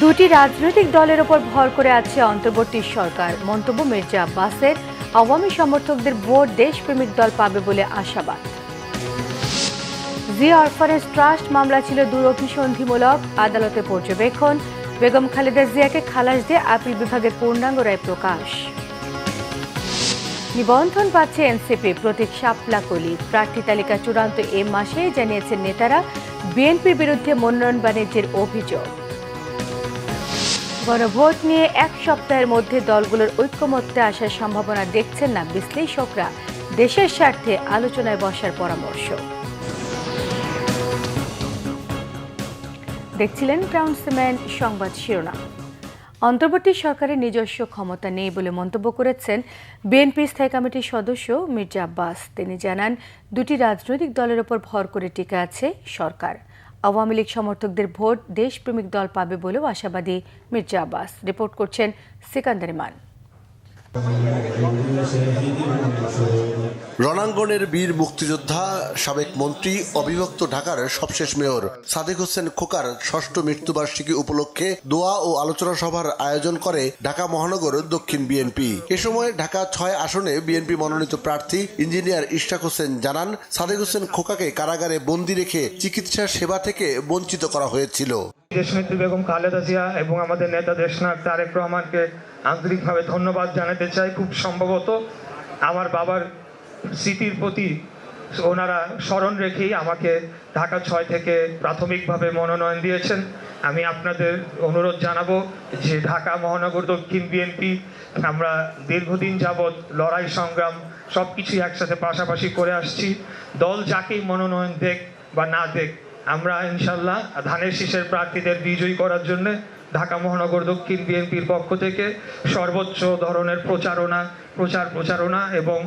দুটি রাজনৈতিক দলের ওপর ভর করে আছে অন্তর্বর্তী সরকার। মন্তব্য মির্জা আব্বাসের। আওয়ামী সমর্থকদের ভোট দেশপ্রেমিক দল পাবে বলে আশাবাদ। জিয়া অরফানেজ ট্রাস্ট মামলা ছিল দুরভিসন্ধিমূলক। আদালতে পর্যবেক্ষণ। বেগম খালেদা জিয়াকে খালাস দিয়ে আপিল বিভাগের পূর্ণাঙ্গ রায় প্রকাশ। নিবন্ধন পাচ্ছে এনসিপি, প্রতীক শাপলা কলি। প্রার্থী তালিকা চূড়ান্ত এ মাসে জানিয়েছেন নেতারা, বিএনপির বিরুদ্ধে মনোনয়ন বাণিজ্যের অভিযোগ। গণভোট নিয়ে এক সপ্তাহের মধ্যে দলগুলোর ঐক্যমত্যে আসার সম্ভাবনা দেখছেন না বিশ্লেষকরা। দেশের স্বার্থে আলোচনায় বসার পরামর্শ। দেখছিলেন ক্রাউন সিমেন্ট সংবাদ শিরোনাম। অন্তর্বর্তী সরকারের নিজস্ব ক্ষমতা নেই বলে মন্তব্য করেছেন বিএনপি স্থায়ী কমিটির সদস্য মির্জা আব্বাস। তিনি জানান, দুটি রাজনৈতিক দলের ওপর ভর করে টিকে আছে সরকার। আওয়ামী লীগ সমর্থকদের ভোট দেশপ্রেমিক দল পাবে বলেও আশাবাদী মির্জা আব্বাস। রিপোর্ট করছেন সিকান্দার ইমান রণাঙ্গনের বীর মুক্তিযোদ্ধা, সাবেক মন্ত্রী, অবিভক্ত ঢাকার সবশেষ মেয়র সাদেক হোসেন খোকার ষষ্ঠ মৃত্যুবার্ষিকী উপলক্ষে দোয়া ও আলোচনা সভার আয়োজন করে ঢাকা মহানগর দক্ষিণ বিএনপি। এ সময় ঢাকা ছয় আসনে বিএনপি মনোনীত প্রার্থী ইঞ্জিনিয়ার ইশরাক হোসেন জানান, সাদেক হোসেন খোকাকে কারাগারে বন্দি রেখে চিকিৎসা সেবা থেকে বঞ্চিত করা হয়েছিল। দেশনেত্রী বেগম খালেদা জিয়া এবং আমাদের নেতা দেশনাথ তারেক রহমানকে আন্তরিকভাবে ধন্যবাদ জানাতে চাই। খুব সম্ভবত আমার বাবার স্মৃতির প্রতি ওনারা স্মরণ রেখেই আমাকে ঢাকা ছয় থেকে প্রাথমিকভাবে মনোনয়ন দিয়েছেন। আমি আপনাদের অনুরোধ জানাব যে ঢাকা মহানগর দক্ষিণ বিএনপি আমরা দীর্ঘদিন যাবৎ লড়াই, সংগ্রাম সব কিছুই একসাথে পাশাপাশি করে আসছি। দল যাকেই মনোনয়ন দেখ বা না দেখ আমরা ইনশাল্লাহ ধানের শীষের প্রার্থীদের বিজয়ী করার জন্য ঢাকা মহানগর দক্ষিণ বিএনপির পক্ষ থেকে সর্বোচ্চ ধরনের প্রচারণা, প্রচার প্রচারণা এবং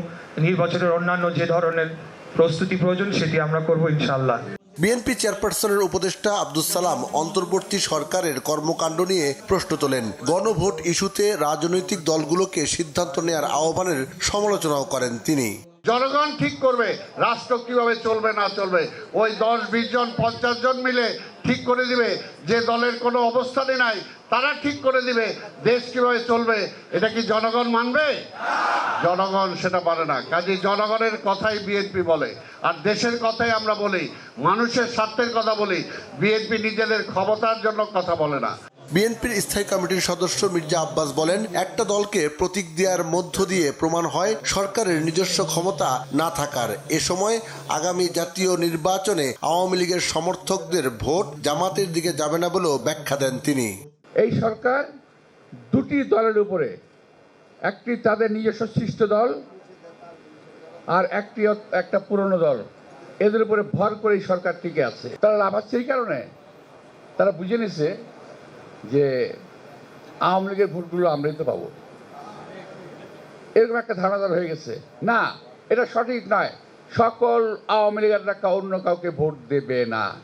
নির্বাচনের অন্যান্য যে ধরনের প্রস্তুতি প্রয়োজন সেটি আমরা করব ইনশাল্লাহ বিএনপি চেয়ারপারসনের উপদেষ্টা আব্দুল সালাম অন্তর্বর্তী সরকারের কর্মকাণ্ড নিয়ে প্রশ্ন তোলেন। গণভোট ইস্যুতে রাজনৈতিক দলগুলোকে সিদ্ধান্ত নেয়ার আহ্বানের সমালোচনাও করেন তিনি। জনগণ ঠিক করবে, রাষ্ট্র কীভাবে চলবে, না চলবে। ওই দশ, বিশ জন, পঞ্চাশ জন মিলে ঠিক করে দিবে। যে দলের কোনো অবস্থানে নাই, তারা ঠিক করে দিবে। দেশ কীভাবে চলবে, এটা কি জনগণ মানবে? জনগণ সেটা পারে না। কাজে জনগণের কথাই বিএনপি বলে। আর দেশের কথাই আমরা বলি, মানুষের স্বার্থের কথা বলি। বিএনপি নিজেদের ক্ষমতার জন্য কথা বলে না। বিএনপির স্থায়ী কমিটির সদস্য মির্জা আব্বাস বলেন, একটা দলকে প্রতীক দেওয়ার মধ্য দিয়ে প্রমাণ হয় সরকারের নিজস্ব ক্ষমতা না থাকার। এ সময় আগামী জাতীয় নির্বাচনে আওয়ামী লীগের সমর্থকদের ভোট জামাতের দিকে যাবে না বলেও ব্যাখ্যা দেন তিনি। এই সরকার দুটি দলের উপরে, একটি তাদের নিজস্ব সৃষ্ট দল আর একটি একটা পুরনো দল। এদের উপরে ভর করে এই সরকার টিকে আছে। তারা লাভ আছে এই কারণে, তারা বুঝে নিছে যে আওয়ামী লীগের ভোটগুলো আমরাই তো পাবো। এরকম একটা ধারণা তার হয়ে গেছে। না এটা সঠিক নয়। সকল আওয়ামী লীগের অন্য কাউকে ভোট দেবে না।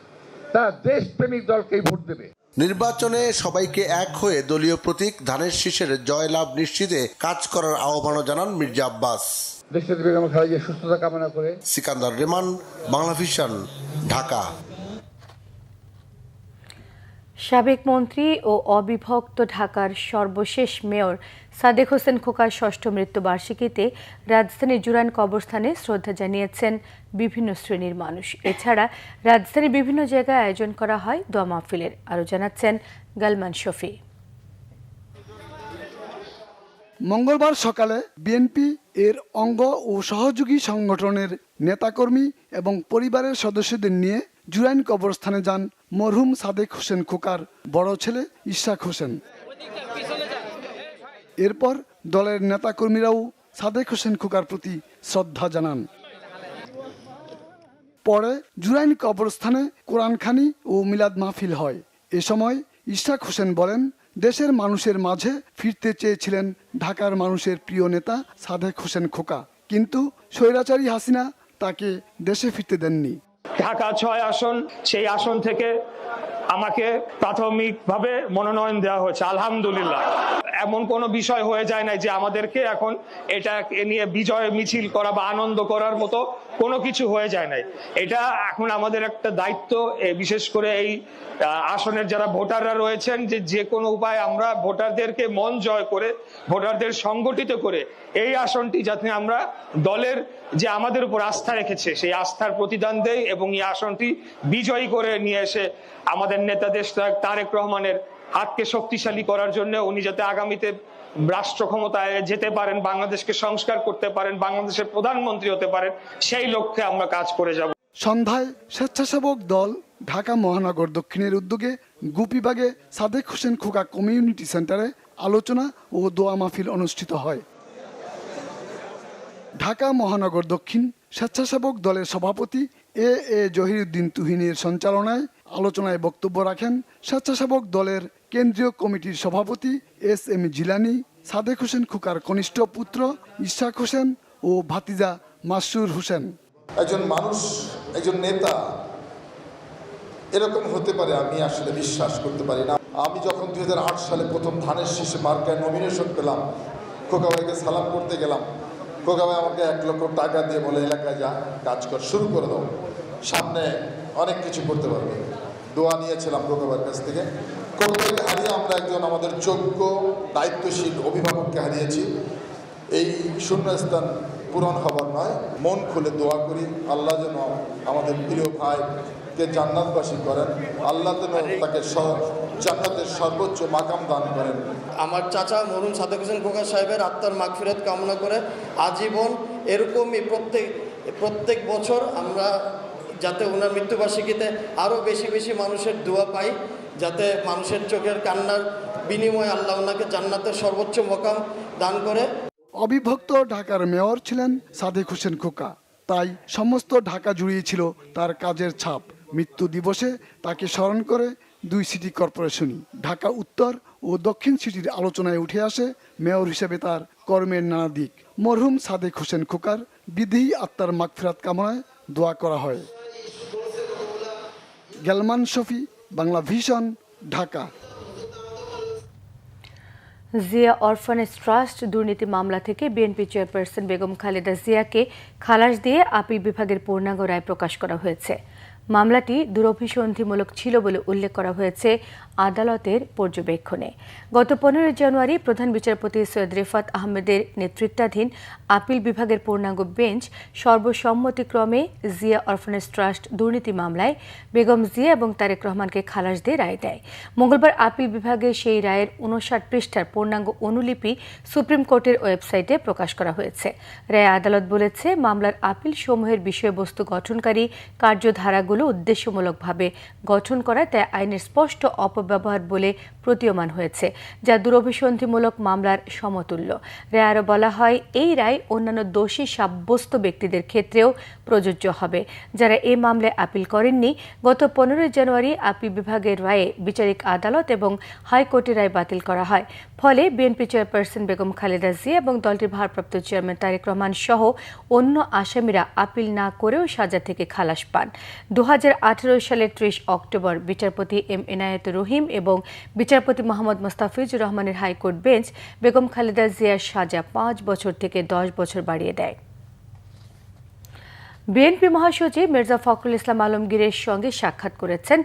তারা দেশপ্রেমিক দলকেই ভোট দেবে। নির্বাচনে সবাইকে এক হয়ে দলীয় প্রতীক ধানের শীষের জয়লাভ নিশ্চিতে কাজ করার আহ্বানও জানান মির্জা আব্বাস। দেশের বেগম সুস্থতা কামনা করে সিকান্দার রেমান বাংলা ভিশন ঢাকা। সাবেক মন্ত্রী ও অবিভক্ত ঢাকার সর্বশেষ মেয়র সাদেক হোসেন খোকার ষষ্ঠ মৃত্যুবার্ষিকীতে রাজধানীর জুরান কবরস্থানে শ্রদ্ধা জানিয়েছেন বিভিন্ন শ্রেণির মানুষ। এছাড়া রাজধানীর বিভিন্ন জায়গায় আয়োজন করা হয় দোয়া মাহফিলের, আরও জানাচ্ছেন গালমান শফি। মঙ্গলবার সকালে বিএনপি এর অঙ্গ ও সহযোগী সংগঠনের নেতাকর্মী এবং পরিবারের সদস্যদের নিয়ে জুরাইন কবরস্থানে যান মরহুম সাদেক হোসেন খোকার বড় ছেলে ইশাক হোসেন। এরপর দলের নেতাকর্মীরাও সাদেক হোসেন খোকার প্রতি শ্রদ্ধা জানান। পরে জুরাইন কবরস্থানে কোরআনখানি ও মিলাদ মাহফিল হয়। এ সময় ইশাক হোসেন বলেন, দেশের মানুষের মাঝে ফিরতে চেয়েছিলেন ঢাকার মানুষের প্রিয় নেতা সাদেক হোসেন খোকা। কিন্তু স্বৈরাচারী হাসিনা তাকে দেশে ফিরতে দেননি। ঢাকা ছয় আসন সেই আসন থেকে আমাকে প্রাথমিকভাবে মনোনয়ন দেওয়া হয়েছে। আলহামদুলিল্লাহ। এমন কোনো বিষয় হয়ে যায় না যে আমাদেরকে এখন এটা নিয়ে বিজয় মিছিল করা বা আনন্দ করার মতো কোনো কিছু হয়ে যায় নাই। এটা এখন আমাদের একটা দায়িত্ব বিশেষ করে এই আসনের যারা ভোটাররা রয়েছেন যে যে কোনো উপায় আমরা ভোটারদেরকে মন জয় করে, ভোটারদের সংগঠিত করে এই আসনটি যাতে আমরা দলের যে আমাদের উপর আস্থা রেখেছে, সেই আস্থার প্রতিদান দেই এবং এই আসনটি বিজয়ী করে নিয়ে এসে আমাদের নেতা দেশ তারেক রহমানের হাতকে শক্তিশালী করার জন্য উনি যাতে আগামীতে রাষ্ট্র ক্ষমতায় যেতে পারেন, বাংলাদেশকে সংস্কার করতে পারেন, বাংলাদেশের প্রধানমন্ত্রী হতে পারেন, সেই লক্ষ্যে আমরা কাজ করে যাব। সন্ধ্যায় স্বেচ্ছাসেবক দল ঢাকা মহানগর দক্ষিণের উদ্যোগে গুপিবাগে সাদেক হোসেন খোকা কমিউনিটি সেন্টারে আলোচনা ও দোয়া মাহফিল অনুষ্ঠিত হয়। ঢাকা মহানগর দক্ষিণ স্বেচ্ছাসেবক দলের সভাপতি এ এ জহিরুদ্দিন তুহিনের সঞ্চালনায় আলোচনায় বক্তব্য রাখেন স্বেচ্ছাসেবক দলের কেন্দ্রীয় কমিটির সভাপতি এস এম জিলানি, সাদেক হোসেন খুকার কনিষ্ঠ পুত্র ইশাক হোসেন ও ভাতিজা মাসুর হোসেন। একজন মানুষ, একজন নেতা, এরকম হতে পারে আমি আসলে বিশ্বাস করতে পারি না। আমি যখন দুই হাজার আট সালে প্রথম ধানের শেষে মার্কায় নমিনেশন পেলাম, খোকা ভাইকে সালাম করতে গেলাম। খোকা ভাই আমাকে এক লক্ষ টাকা দিয়ে বলে, এলাকায় যা, কাজ কর, শুরু করে দাও। সামনে অনেক কিছু করতে পারবে। দোয়া নিয়েছিলাম খোকা ভাইয়ের কাছ থেকে। খোকা হারিয়ে আমরা একজন আমাদের যোগ্য, দায়িত্বশীল অভিভাবককে হারিয়েছি। এই শূন্যস্থান পূরণ হবার নয়, মন খুলে দোয়া করি, আল্লাহ যেন আমাদের প্রিয় ভাইকে জান্নাতবাসী করেন, আল্লাহ যেন তাকে জান্নাতের সর্বোচ্চ মাকাম দান করেন। আমার চাচা মরুম সাদেক হোসেন খোকা সাহেবের আত্মার মাগফিরাত কামনা করে আজীবন এরকমই প্রত্যেক প্রত্যেক বছর আমরা যাতে ওনার মৃত্যুবার্ষিকীতে আরও বেশি বেশি মানুষের দোয়া পাই। যাতে মানুষের চোখের কান্নার বিনিময়ে আল্লাহ ওনাকে জান্নাতের সর্বোচ্চ মকাম দান করে। অবিভক্ত ঢাকার মেয়র ছিলেন সাদেক হোসেন খোকা। তাই সমস্ত ঢাকা জুড়িয়ে ছিল তার কাজের ছাপ। মৃত্যু দিবসে তাকে স্মরণ করে দুই সিটি কর্পোরেশনই ঢাকা উত্তর ও দক্ষিণ সিটির আলোচনায় উঠে আসে মেয়র হিসেবে তার কর্মের নানা দিক। মরহুম সাদেক হোসেন খোকার বিধি আত্মার মাগফিরাত কামনায় দোয়া করা হয়। গেলমান Shafi Bangla vision, Dhaka. Zia orphanage trust দুর্নীতি মামলা থেকে বিএনপি চেয়ারপারসন বেগম খালেদা জিয়াকে খালাস দিয়ে আপিল বিভাগের পূর্ণাঙ্গ রায় প্রকাশ করা হয়েছে। মামলাটি দুরভিসন্ধিমূলক ছিল বলে উল্লেখ করা হয়েছে আদালতের পর্যবেক্ষণে। গত পনেরোই জানুয়ারি প্রধান বিচারপতি সৈয়দ রেফাত আহমেদের নেতৃত্বাধীন আপিল বিভাগের পূর্ণাঙ্গ বেঞ্চ সর্বসম্মতিক্রমে জিয়া অরফানেজ ট্রাস্ট দুর্নীতি মামলায় বেগম জিয়া এবং তারেক রহমানকে খালাস দিয়ে রায় দেয়। মঙ্গলবার আপিল বিভাগে সেই রায়ের উনষাট পৃষ্ঠার পূর্ণাঙ্গ অনুলিপি সুপ্রিম কোর্টের ওয়েবসাইটে প্রকাশ করা হয়েছে। রায় আদালত বলেছে, মামলার আপিল সমূহের বিষয়বস্তু গঠনকারী কার্যধারাগুলো উদ্দেশ্যমূলকভাবে গঠন করা তাই আইনের স্পষ্ট অপব্যবহার বলে প্রতীয়মান হয়েছে, যা দুরভিসন্ধিমূলক মামলার সমতুল্য। রায় আরও বলা হয়, এই রায় অন্যান্য দোষী সাব্যস্ত ব্যক্তিদের ক্ষেত্রেও প্রযোজ্য হবে। যারা এ মামলায় আপিল করেননি, গত পনেরোই জানুয়ারি আপিল বিভাগের রায়ে বিচারিক আদালত এবং হাইকোর্টের রায় বাতিল করা হয়। ফলে বিএনপি চেয়ারপারসন বেগম খালেদা জিয়া এবং দলটির ভারপ্রাপ্ত চেয়ারম্যান তারেক রহমান সহ অন্য আসামিরা আপিল না করেও সাজা থেকে খালাস পান। দু সালের ত্রিশ অক্টোবর বিচারপতি এম এনায়েত রহিম এবং বিচারপতি মোহাম্মদ মোস্তাফিজুর রহমানের হাইকোর্ট বেঞ্চ বেগম খালেদা জিয়ার সাজা পাঁচ বছর থেকে দশ বছর বাড়িয়ে দেয়। বিএনপি মহাসচিব মির্জা ফখরুল ইসলাম আলমগীরের সঙ্গে সাক্ষাৎ করেছেন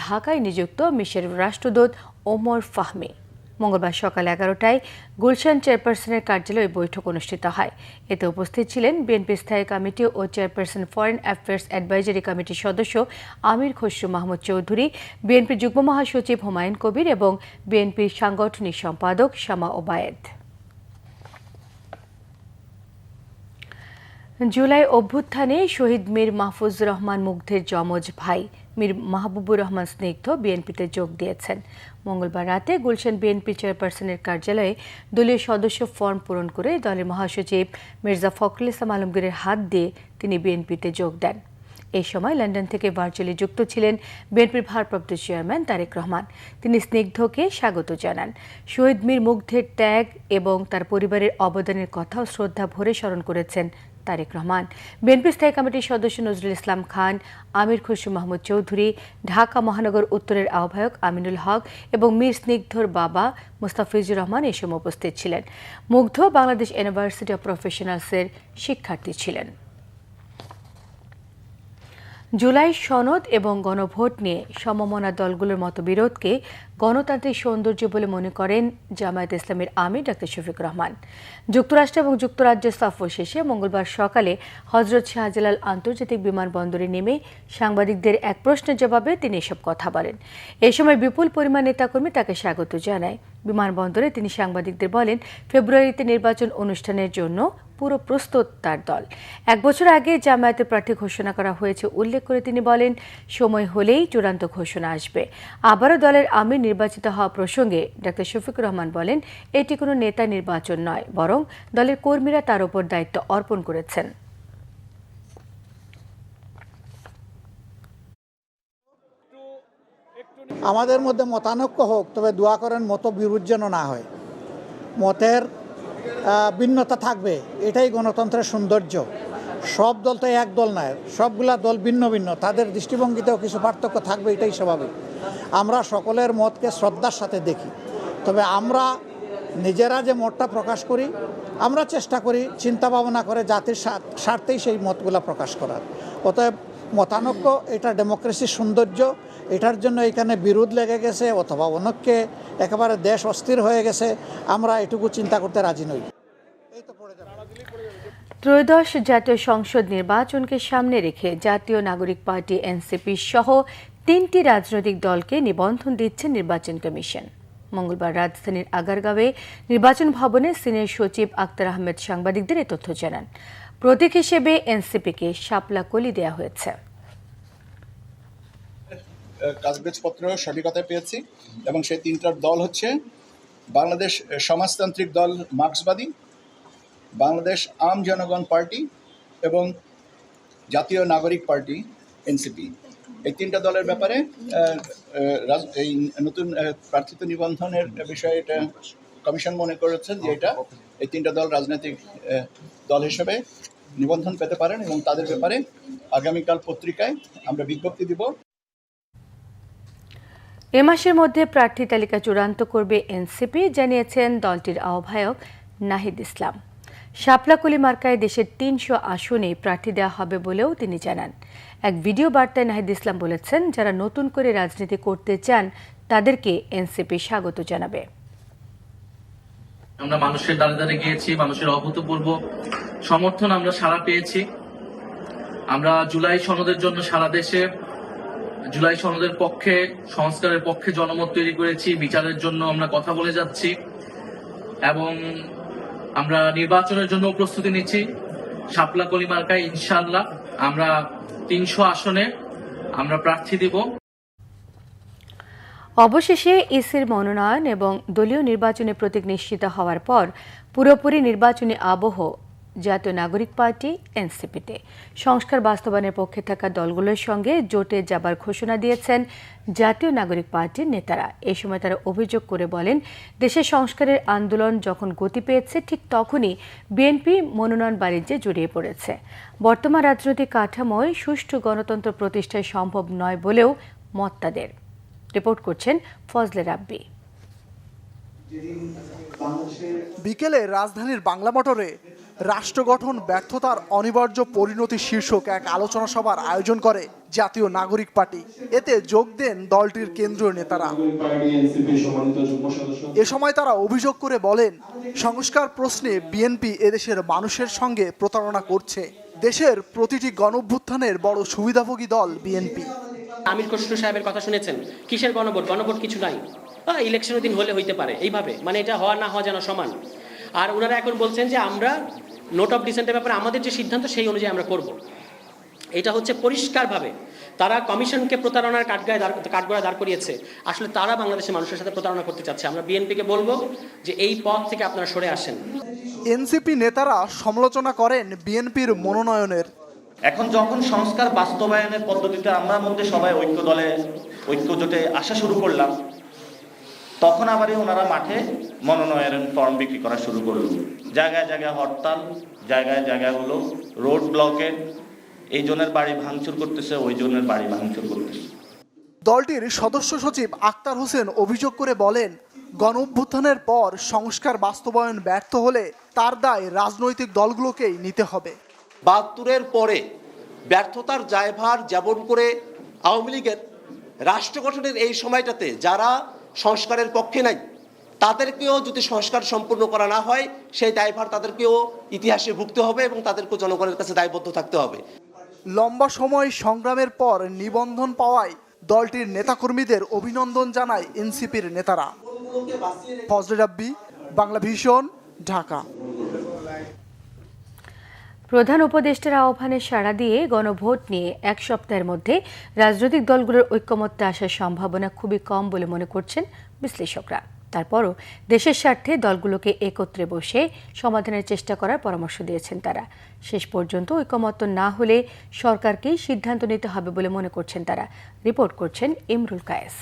ঢাকায় নিযুক্ত মিশরের রাষ্ট্রদূত ওমর ফাহমি। মঙ্গলবার সকাল এগারোটায় গুলশান চেয়ারপারসনের কার্যালয়ে বৈঠক অনুষ্ঠিত হয়। এতে উপস্থিত ছিলেন বিএনপি স্থায়ী কমিটি ও চেয়ারপারসন ফরেন অ্যাফেয়ার্স অ্যাডভাইজারি কমিটির সদস্য আমির খসরু মাহমুদ চৌধুরী, বিএনপি যুগ্ম মহাসচিব হুমায়ুন কবির এবং বিএনপির সাংগঠনিক সম্পাদক শামা ওবায়েদ। জুলাই অভ্যুত্থানে শহীদ মীর মাহফুজ রহমান মুগ্ধের যমজ ভাই, মীর মাহবুবুর রহমান স্নিগ্ধ বিএনপিতে যোগ দিয়েছেন। মঙ্গলবার রাতে গুলশান বিএনপি চেয়ারপারসনের কার্যালয়ে দলীয় সদস্য ফর্ম পূরণ করে দলের মহাসচিব মির্জা ফখরুল ইসলাম আলমগীরের হাত দিয়ে তিনি বিএনপিতে যোগ দেন। এই সময় লন্ডন থেকে ভার্চুয়ালি যুক্ত ছিলেন বিএনপির ভারপ্রাপ্ত চেয়ারম্যান তারেক রহমান। তিনি স্নিগ্ধকে স্বাগত জানান। শহীদ মীর মুগ্ধের ত্যাগ এবং তার পরিবারের অবদানের কথাও শ্রদ্ধা ভরে স্মরণ করেছেন তারেক রহমান। বিএনপি স্থায়ী কমিটির সদস্য নজরুল ইসলাম খান, আমির খুশরু মাহমুদ চৌধুরী, ঢাকা মহানগর উত্তরের আহ্বায়ক আমিনুল হক এবং মীর স্নিগ্ধর বাবা মুস্তাফিজুর রহমান এ সময় উপস্থিত ছিলেন। মুগ্ধ বাংলাদেশ ইউনিভার্সিটি অব প্রফেশনালসের শিক্ষার্থী ছিলেন। জুলাই সনদ এবং গণভোট নিয়ে সমমনা দলগুলোর মতবিরোধকে গণতান্ত্রিক সৌন্দর্য বলে মনে করেন জামায়াত ইসলামের আমির ডাক্তার শফিক রহমান। যুক্তরাষ্ট্র এবং যুক্তরাজ্যের সফর শেষে মঙ্গলবার সকালে হজরত শাহজালাল আন্তর্জাতিক বিমানবন্দরে নেমে সাংবাদিকদের এক প্রশ্নের জবাবে তিনি এসব কথা বলেন। এ সময় বিপুল পরিমাণ নেতাকর্মী তাকে স্বাগত জানায়। বিমানবন্দরে তিনি সাংবাদিকদের বলেন, ফেব্রুয়ারিতে নির্বাচন অনুষ্ঠানের জন্য পুরো প্রস্তুত তার দল। এক বছর আগে জামায়াতের প্রার্থী ঘোষণা করা হয়েছে, উল্লেখ করে তিনি বলেন, সময় হলেই চূড়ান্ত ঘোষণা আসবে। আবারও দলের আমির নির্বাচিত হওয়া প্রসঙ্গে ডাক্তার শফিকুর রহমান বলেন, এটি কোনো নেতা নির্বাচন নয়, বরং দলের কর্মীরা তার উপর দায়িত্ব অর্পণ করেছেন। আমাদের মধ্যে মতানৈক্য হোক, তবে দোয়া করেন মত বিরোধ যেন না হয়। মতের ভিন্নতা থাকবে। এটাই গণতন্ত্রের সৌন্দর্য। সব দল তো এক দল নয়, সবগুলা দল ভিন্ন ভিন্ন। তাদের দৃষ্টিভঙ্গিতেও কিছু পার্থক্য থাকবে, এটাই স্বাভাবিক। আমরা সকলের মতকে শ্রদ্ধার সাথে দেখি। তবে আমরা নিজেরা যে মতটা প্রকাশ করি, আমরা চেষ্টা করি চিন্তা ভাবনা করে জাতির স্বার্থেই সেই মতগুলা প্রকাশ করার। অতএব মতানৈক্য, এটা ডেমোক্রেসির সৌন্দর্য, এটার জন্য এখানে বিরোধ লেগে গেছে অথবা অনৈক্যে একেবারে দেশ অস্থির হয়ে গেছে, আমরা এটুকু চিন্তা করতে রাজি নই। ত্রয়োদশ জাতীয় সংসদ নির্বাচনকে সামনে রেখে জাতীয় নাগরিক পার্টি এনসিপি সহ তিনটি রাজনৈতিক দলকে নিবন্ধন দিচ্ছে নির্বাচন কমিশন। মঙ্গলবার রাজধানীর আগারগাঁওয়ে নির্বাচন ভবনে সিনিয়র সচিব আক্তার আহমেদ সাংবাদিকদের এ তথ্য জানান। প্রতীক হিসেবে এনসিপিকে শাপলা কলি দেওয়া হয়েছে। কাগজপত্র সঠিকতায় পেয়েছি এবং সেই তিনটার দল হচ্ছে বাংলাদেশ সমাজতান্ত্রিক দল মার্ক্সবাদী, বাংলাদেশ আম জনগণ পার্টি এবং জাতীয় নাগরিক পার্টি এনসিপি। এই তিনটা দলের ব্যাপারে এই নতুন প্রার্থিত নিবন্ধনের বিষয়ে এটা কমিশন মনে করেছেন যে এটা এই তিনটা দল রাজনৈতিক দল হিসেবে নিবন্ধন পেতে পারেন এবং তাদের ব্যাপারে আগামীকাল পত্রিকায় আমরা বিজ্ঞপ্তি দিব। এ মাসের মধ্যে প্রার্থী তালিকা চূড়ান্ত করবে এনসিপি জানিয়েছেন দলটির আহ্বায়ক নাহিদ ইসলাম। শাপলাকুলি মার্কায় দেশের তিনশো আসনে প্রার্থী দেওয়া হবে বলেও তিনি জানান। এক ভিডিও বার্তায় নাহিদ ইসলাম বলেছেন যারা নতুন করে রাজনীতি করতে চান তাদেরকে এনসিপি স্বাগত জানাবে। আমরা মানুষের দ্বারে দ্বারে গিয়েছি, মানুষের অভূতপূর্ব সমর্থন আমরা সারা পেয়েছি। আমরা জুলাই সনদের জন্য সারা দেশে, জুলাই সনদের পক্ষে, সংস্কারের পক্ষে জনমত তৈরি করেছি, বিচারের জন্য আমরা কথা বলে যাচ্ছি এবং আমরা নির্বাচনের জন্য প্রস্তুতি নিচ্ছি। শাপলা কলিমার্কায় ইনশাল্লাহ আমরা তিনশো আসনে আমরা প্রার্থী দিব। অবশেষে ইসির মনোনয়ন এবং দলীয় নির্বাচনে প্রতীক নিশ্চিত হওয়ার পর পুরোপুরি নির্বাচনী আবহ জাতীয় নাগরিক পার্টি, এনসিপিতে। সংস্কার বাস্তবায়নের পক্ষে থাকা দলগুলোর সঙ্গে জোটে যাবার ঘোষণা দিয়েছেন জাতীয় নাগরিক পার্টির নেতারা। এ সময় তারা অভিযোগ করে বলেন, দেশের সংস্কারের আন্দোলন যখন গতি পেয়েছে, ঠিক তখনই বিএনপি মনোনয়ন বাণিজ্যে জড়িয়ে পড়েছে। বর্তমান রাজনৈতিক কাঠামোয় সুষ্ঠু গণতন্ত্র প্রতিষ্ঠায় সম্ভব নয় বলেও মত তাদের। রিপোর্ট করছেন ফজলে রাব্বি। বিকেলে রাজধানীর বাংলা মোটরে রাষ্ট্র গঠন, ব্যর্থতার অনিবার্য পরিণতি শীর্ষক এক আলোচনা সভার আয়োজন করে জাতীয় নাগরিক পার্টি। এতে যোগ দেন দলটির কেন্দ্রীয় নেতারা। এ সময় তারা অভিযোগ করে বলেন, সংস্কার প্রশ্নে বিএনপি এদেশের মানুষের সঙ্গে প্রতারণা করছে। দেশের প্রতিটি গণভ্যুত্থানের বড় সুবিধাভোগী দল বিএনপি। আমির খসরু সাহেবের কথা শুনেছেন? কিসের গণভোট? গণভোট কিছু নাই। হ্যাঁ ইলেকশনের দিন হলে হইতে পারে, এইভাবে। মানে এটা হওয়া না হওয়া যেন সমান। আর ওনারা এখন বলছেন যে আমরা নোট অফ ডিসেন্টের ব্যাপারে আমাদের যে সিদ্ধান্ত, সেই অনুযায়ী আমরা করব। এটা হচ্ছে পরিষ্কারভাবে তারা কমিশনকে প্রতারণার কাঠগায় দাঁড়, কাঠগড়ায় দাঁড় করিয়েছে। আসলে তারা বাংলাদেশের মানুষের সাথে প্রতারণা করতে চাচ্ছে। আমরা বিএনপিকে বলব যে এই পথ থেকে আপনারা সরে আসেন। এনসিপি নেতারা সমালোচনা করেন বিএনপির মনোনয়নের। এখন যখন সংস্কার বাস্তবায়নের পদ্ধতিতে আমরা মধ্যে সবাই ঐক্য দলে, ঐক্য জোটে আসা শুরু করলাম, তখন আবারই ওনারা মাঠে মনোনয়ন ফর্ম বিক্রি করা শুরু করল। জায়গায় জায়গায় হরতাল, জায়গায় জায়গায় হলো রোড ব্লকেট এই জনের বাড়ি ভাঙচুর করতেছে, ওই জনের বাড়ি ভাঙচুর করতেছে। দলটির সদস্য সচিব আক্তার হোসেন অভিযোগ করে বলেন, গণ অভ্যুত্থানের পর সংস্কার বাস্তবায়ন ব্যর্থ হলে তার দায় রাজনৈতিক দলগুলোকেই নিতে হবে। বাহাত্তরের পরে ব্যর্থতার দায়ভার যেমন করে আওয়ামী লীগের রাষ্ট্র গঠনের এই সময়টাতে যারা সংস্কারের পক্ষে নাই, তাদেরকেও যদি সংস্কার সম্পূর্ণ করা না হয়, সেই দায়ভার তাদেরকেও ইতিহাসে ভুগতে হবে এবং তাদেরকেও জনগণের কাছে দায়বদ্ধ থাকতে হবে। লম্বা সময় সংগ্রামের পর নিবন্ধন পাওয়ায় দলটির নেতাকর্মীদের অভিনন্দন জানায় এনসিপির নেতারা। ফজলে রাব্বি, বাংলা ভীষণ ঢাকা। প্রধান উপদেষ্টার আহ্বানে সাড়া দিয়ে গণভোট নিয়ে এক সপ্তাহের মধ্যে রাজনৈতিক দলগুলোর ঐক্যমত্যে আসার সম্ভাবনা খুবই কম বলে মনে করছেন বিশ্লেষকরা। তারপরও দেশের স্বার্থে দলগুলোকে একত্রে বসে সমাধানের চেষ্টা করার পরামর্শ দিয়েছেন তারা। শেষ পর্যন্ত ঐক্যমত্য না হলে সরকারকেই সিদ্ধান্ত নিতে হবে বলে মনে করছেন তারা। রিপোর্ট করছেন ইমরুল কায়েস।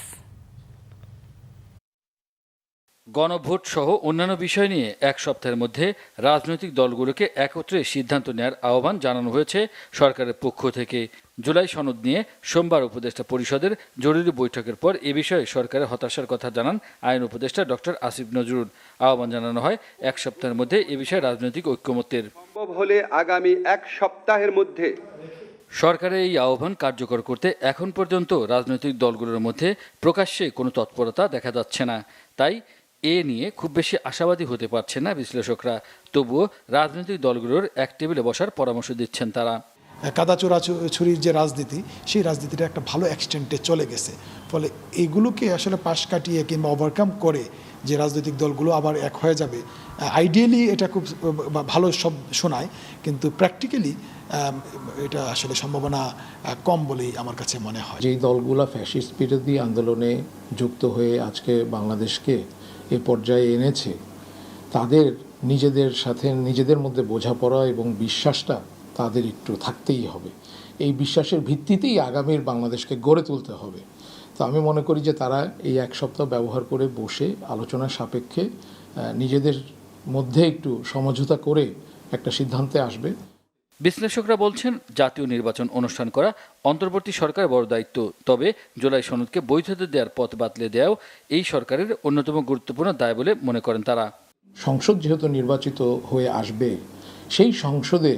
গণভোট সহ অন্যান্য বিষয় নিয়ে এক সপ্তাহের মধ্যে রাজনৈতিক দলগুলোকে একত্রে সিদ্ধান্ত নেওয়ার আহ্বান জানানো হয়েছে সরকারের পক্ষ থেকে। জুলাই সনদ নিয়ে সোমবার উপদেষ্টা পরিষদের জরুরি বৈঠকের পর এ বিষয়ে সরকারের হতাশার কথা জানান আইন উপদেষ্টা ডক্টর আসিফ নজরুল। আহ্বান জানানো হয় এক সপ্তাহের মধ্যে এ বিষয়ে রাজনৈতিক ঐক্যমত্যের। সম্ভব হলে আগামী এক সপ্তাহের মধ্যে সরকারের এই আহ্বান কার্যকর করতে এখন পর্যন্ত রাজনৈতিক দলগুলোর মধ্যে প্রকাশ্যে কোনো তৎপরতা দেখা যাচ্ছে না। তাই এ নিয়ে খুব বেশি আশাবাদী হতে পারছে না বিশ্লেষকরা। তবুও রাজনৈতিক দলগুলোর এক টেবিলে বসার পরামর্শ দিচ্ছেন তারা। কাদা চোরাছুরির যে রাজনীতি সেই রাজনীতিটা একটা ভালো এক্সটেন্টে চলে গেছে। ফলে এগুলোকে আসলে পাশ কাটিয়ে কিংবা ওভারকাম করে যে রাজনৈতিক দলগুলো আবার এক হয়ে যাবে আইডিয়ালি এটা খুব ভালো সব শোনায়। কিন্তু প্র্যাকটিক্যালি এটা আসলে সম্ভাবনা কম বলেই আমার কাছে মনে হয়। যেই দলগুলো ফ্যাসিস্ট বিরোধী আন্দোলনে যুক্ত হয়ে আজকে বাংলাদেশকে এ পর্যায়ে এনেছে। তাদের নিজেদের সাথে নিজেদের মধ্যে বোঝাপড়া এবং বিশ্বাসটা তাদের একটু থাকতেই হবে। এই বিশ্বাসের ভিত্তিতেই আগামীর বাংলাদেশকে গড়ে তুলতে হবে। তো আমি মনে করি যে তারা এই এক সপ্তাহ ব্যবহার করে বসে আলোচনার সাপেক্ষে নিজেদের মধ্যে একটু সমঝোতা করে একটা সিদ্ধান্তে আসবে। বিশ্লেষকরা বলছেন, জাতীয় নির্বাচন অনুষ্ঠান করা অন্তর্বর্তী সরকার বড় দায়িত্ব। তবে জুলাই সনদকে বৈধতা দেওয়ার পথ বাতলে দেওয়াও এই সরকারের অন্যতম গুরুত্বপূর্ণ দায় বলে মনে করেন তারা। সংসদ যেহেতু নির্বাচিত হয়ে আসবে, সেই সংসদে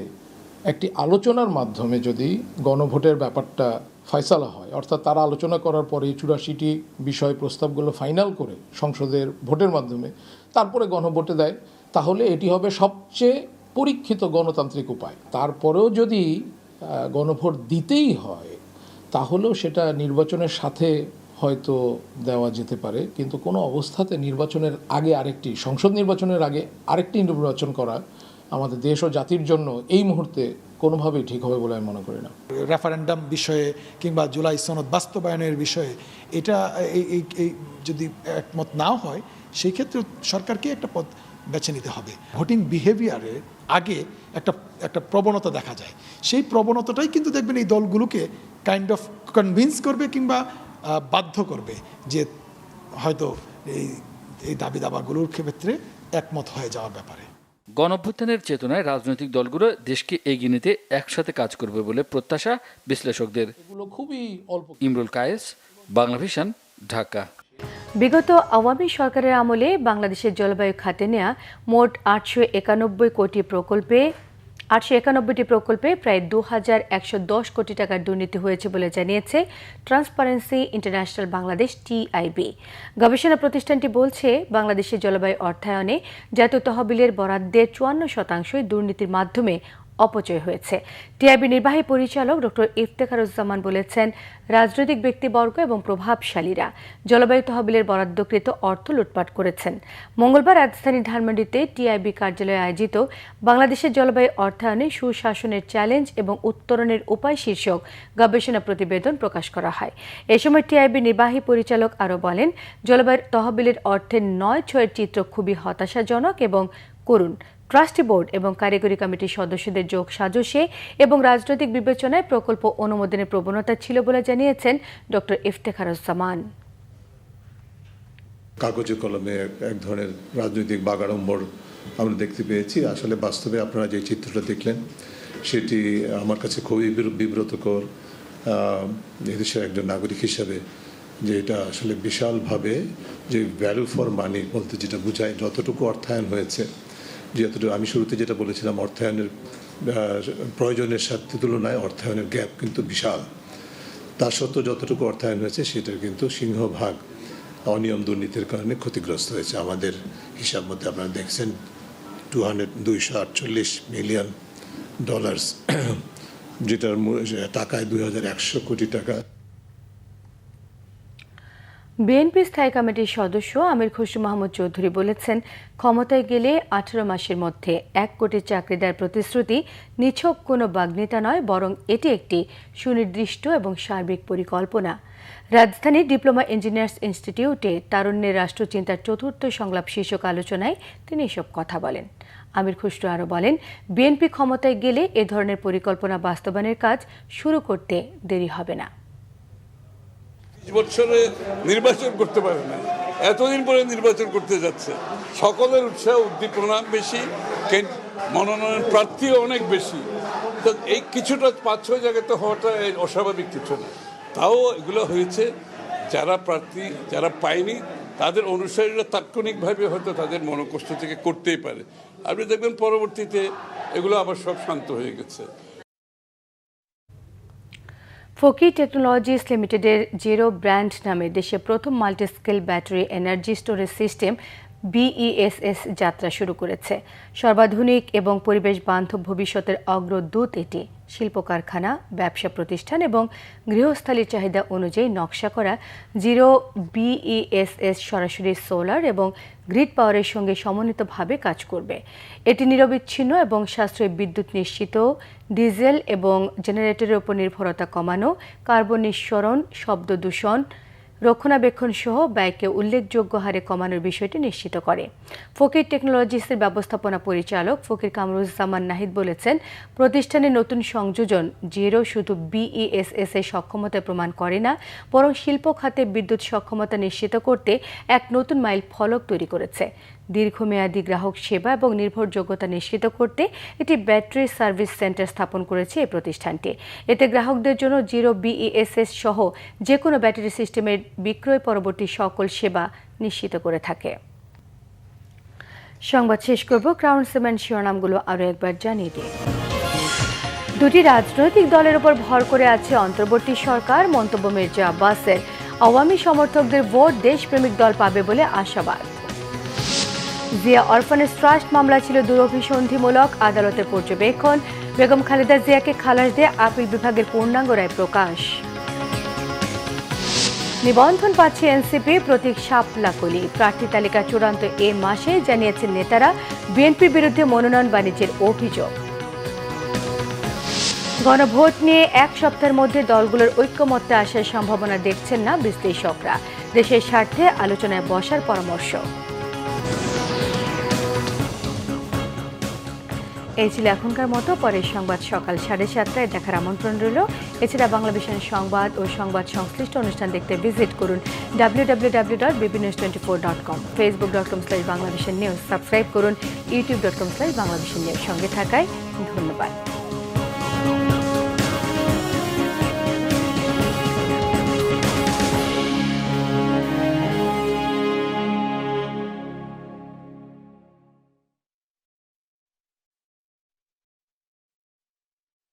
একটি আলোচনার মাধ্যমে যদি গণভোটের ব্যাপারটা ফয়সালা হয়, অর্থাৎ তারা আলোচনা করার পরে চুরাশিটি বিষয় প্রস্তাবগুলো ফাইনাল করে সংসদের ভোটের মাধ্যমে তারপরে গণভোটে দেয়, তাহলে এটি হবে সবচেয়ে পরীক্ষিত গণতান্ত্রিক উপায়। তারপরেও যদি গণভোট দিতেই হয়, তাহলেও সেটা নির্বাচনের সাথে হয়তো দেওয়া যেতে পারে। কিন্তু কোনো অবস্থাতে নির্বাচনের আগে আরেকটি, সংসদ নির্বাচনের আগে আরেকটি নির্বাচন করা আমাদের দেশ ও জাতির জন্য এই মুহূর্তে কোনোভাবেই ঠিক হবে বলে আমি মনে করি না। রেফারেন্ডাম বিষয়ে কিংবা জুলাই সনদ বাস্তবায়নের বিষয়ে এটা, এই যদি একমত নাও হয়, সেই ক্ষেত্রে সরকারকে একটা পথ বেছে নিতে হবে। ভোটিং বিহেভিয়ারের আগে একটা একটা প্রবণতা দেখা যায়। সেই প্রবণতাটাই কিন্তু দেখবেন এই দলগুলোকে কাইন্ড অফ কনভিন্স করবে কিংবা বাধ্য করবে যে হয়তো এই এই দাবি দাবাগুলোর ক্ষেত্রে একমত হয়ে যাওয়ার ব্যাপারে। গণঅভ্যুত্থানের চেতনায় রাজনৈতিক দলগুলো দেশকে এগিয়ে নিতে একসাথে কাজ করবে বলে প্রত্যাশা বিশ্লেষকদের। খুবই অল্প। ইমরুল কায়েস বাংলা ভিশন ঢাকা। বিগত আওয়ামী সরকারের আমলে বাংলাদেশের জলবায়ু খাতে নেওয়া মোট আটশো একানব্বই কোটি প্রকল্পে, আটশো একানব্বইটি প্রকল্পে প্রায় দু হাজার একশো দশ কোটি টাকার দুর্নীতি হয়েছে বলে জানিয়েছে ট্রান্সপারেন্সি ইন্টারন্যাশনাল বাংলাদেশ টিআইবি গবেষণা প্রতিষ্ঠানটি বলছে, বাংলাদেশের জলবায়ু অর্থায়নে জাতীয় তহবিলের বরাদ্দের চুয়ান্ন শতাংশই দুর্নীতির মাধ্যমে অপচয় হয়েছে। টিআইবি নির্বাহী পরিচালক ডক্টর ইফতেখারুজ্জামান বলেছেন, রাজনৈতিক ব্যক্তিবর্গ এবং প্রভাবশালীরা জলবায়ু তহবিলের বরাদ্দকৃত অর্থ লুটপাট করেছেন। মঙ্গলবার রাজধানী ধানমন্ডিতে টিআইবি কার্যালয়ে আয়োজিত বাংলাদেশের জলবায়ু অর্থায়নে সুশাসনের চ্যালেঞ্জ এবং উত্তরণের উপায় শীর্ষক গবেষণা প্রতিবেদন প্রকাশ করা হয়। এ সময় টিআইবি নির্বাহী পরিচালক আরও বলেন, জলবায়ু তহবিলের অর্থের নয় ছয়ের চিত্র খুবই হতাশাজনক এবং করুণ। ট্রাস্টি বোর্ড এবং কারিগরি কমিটির সদস্যদের যোগ সাজসে এবং রাজনৈতিক বিবেচনায় প্রকল্প অনুমোদনের প্রবণতা ছিল বলে জানিয়েছেন ডক্টর ইফতেখারুজ্জামান। কাগজে কলমে এক- ধরনের রাজনৈতিক বাগাড়ম্বর আমরা দেখতে পেয়েছি। আসলে বাস্তবে আপনারা যে চিত্রটা দেখলেন, সেটি আমার কাছে খুবই বিব্রতকর। এদেশের একজন নাগরিক হিসাবে যে এটা আসলে বিশালভাবে যে ভ্যালু ফর মানি বলতে যেটা বোঝায়, যতটুকু অর্থায়ন হয়েছে যতটুকু আমি শুরুতে যেটা বলেছিলাম, অর্থায়নের প্রয়োজনের সাথে তুলনায় অর্থায়নের গ্যাপ কিন্তু বিশাল। তার সত্ত্বেও যতটুকু অর্থায়ন হয়েছে, সেটার কিন্তু সিংহভাগ অনিয়ম দুর্নীতির কারণে ক্ষতিগ্রস্ত হয়েছে। আমাদের হিসাব মধ্যে আপনারা দেখছেন, টু হান্ড্রেড দুইশো আটচল্লিশ মিলিয়ন ডলার্স যেটার টাকায় দুই হাজার একশো কোটি টাকা বিএনপি স্থায়ী কমিটির সদস্য আমির খুশরু মাহমুদ চৌধুরী বলেছেন, ক্ষমতায় গেলে আঠারো মাসের মধ্যে এক কোটি চাকরি দেওয়ার প্রতিশ্রুতি নিছক কোনো বাগ্নেতা নয়, বরং এটি একটি সুনির্দিষ্ট এবং সার্বিক পরিকল্পনা। রাজধানীর ডিপ্লোমা ইঞ্জিনিয়ার্স ইনস্টিটিউটে তারুণ্যের রাষ্ট্রচিন্তার চতুর্থ সংলাপ শীর্ষক আলোচনায় তিনি এসব কথা বলেন। আমির খুশরু আরও বলেন, বিএনপি ক্ষমতায় গেলে এ ধরনের পরিকল্পনা বাস্তবায়নের কাজ শুরু করতে দেরি হবে না। বছরে নির্বাচন করতে পারে না। এতদিন পরে নির্বাচন করতে যাচ্ছে। সকলের উৎসাহ, উদ্দীপনা বেশি মনোনয়ন প্রার্থীও অনেক বেশি। তো এই কিছুটা পাঁচ ছয় জায়গাতে হওয়াটা অস্বাভাবিক কিছু না। তাও এগুলো হয়েছে, যারা প্রার্থী, যারা পায়নি, তাদের অনুসারীরা তাৎক্ষণিকভাবে হয়তো তাদের মনোকষ্ট থেকে করতেই পারে। আপনি দেখবেন পরবর্তীতে এগুলো আবার সব শান্ত হয়ে গেছে। ফকি টেকনোলজিস লিমিটেডের জিরো ব্র্যান্ড নামে দেশে প্রথম multiscale battery energy storage system BESS যাত্রা শুরু করেছে। সর্বাধুনিক এবং পরিবেশ বান্ধব ভবিষ্যতের অগ্রদূত এটি। শিল্প কারখানা ব্যবসা প্রতিষ্ঠান এবং গৃহস্থালীর চাহিদা অনুযায়ী নকশা করা জিরো বিইএসএস সরাসরি সোলার এবং গ্রিড পাওয়ারের সঙ্গে সমন্বিতভাবে কাজ করবে। এটি নিরবিচ্ছিন্ন এবং সাশ্রয়ী বিদ্যুৎ নিশ্চিত, ডিজেল এবং জেনারেটরের উপর নির্ভরতা কমানো, কার্বন নিঃসরণ, শব্দ দূষণ রক্ষণাবেক্ষণ সহ ব্যয়কে উল্লেখযোগ্য হারে কমানোর বিষয়টি নিশ্চিত করে। ফকির টেকনোলজিসের ব্যবস্থাপনা পরিচালক ফকির কামরুজ্জামান নাহিদ বলেছেন প্রতিষ্ঠানের নতুন সংযোজন জিরো শুধু বিইএসএস এর সক্ষমতা প্রমাণ করে না, বরং শিল্প খাতে বিদ্যুৎ সক্ষমতা নিশ্চিত করতে এক নতুন মাইল ফলক তৈরি করেছে। দীর্ঘমেয়াদী গ্রাহক সেবা এবং নির্ভরযোগ্যতা নিশ্চিত করতে একটি ব্যাটারি সার্ভিস সেন্টার স্থাপন করেছে এই প্রতিষ্ঠানটি। এতে গ্রাহকদের জন্য জিরো বিইএসএস সহ যে কোনো ব্যাটারি সিস্টেমের বিক্রয় পরবর্তী সকল সেবা নিশ্চিত করে থাকে। সংবাদ শেষ করব। ক্রাউন সিমেন্ট শিরোনামগুলো আরও একবার জানিয়ে দিই। দুটি রাজনৈতিক দলের উপর ভর করে আছে অন্তর্বর্তী সরকার, মন্তব্য মির্জা আব্বাসের। আওয়ামী সমর্থকদের ভোট দেশপ্রেমিক দল পাবে বলে আশাবাদ। জিয়া অরফানেজ ট্রাস্ট মামলা ছিল দুরভিসন্ধিমূলক আদালতের পর্যবেক্ষণ। বেগম খালেদা জিয়াকে খালাস দিয়ে আপিল বিভাগের পূর্ণাঙ্গ রায় প্রকাশ। নিবন্ধন পাচ্ছে এনসিপি, প্রতীক সাপলাকলি প্রার্থী তালিকা চূড়ান্ত এ মাসে জানিয়েছেন নেতারা বিএনপির বিরুদ্ধে মনোনয়ন বাণিজ্যের অভিযোগ। গণভোট নিয়ে এক সপ্তাহের মধ্যে দলগুলোর ঐক্যমত্যে আসার সম্ভাবনা দেখছেন না বিশ্লেষকরা। দেশের স্বার্থে আলোচনায় বসার পরামর্শ। এই ছিল এখনকার মতো, পরের সংবাদ সকাল সাড়ে সাতটায় দেখার আমন্ত্রণ রইল। এছাড়া বাংলাদেশের সংবাদ ও সংবাদ সংশ্লিষ্ট অনুষ্ঠান দেখতে ভিজিট করুন W W W dot BP news twenty four dot com Facebook dot com slash বাংলাদেশের নিউজ সাবস্ক্রাইব করুন ইউটিউব ডট কম স্ল্যাশ বাংলাদেশের নিউজ সঙ্গে থাকায় ধন্যবাদ।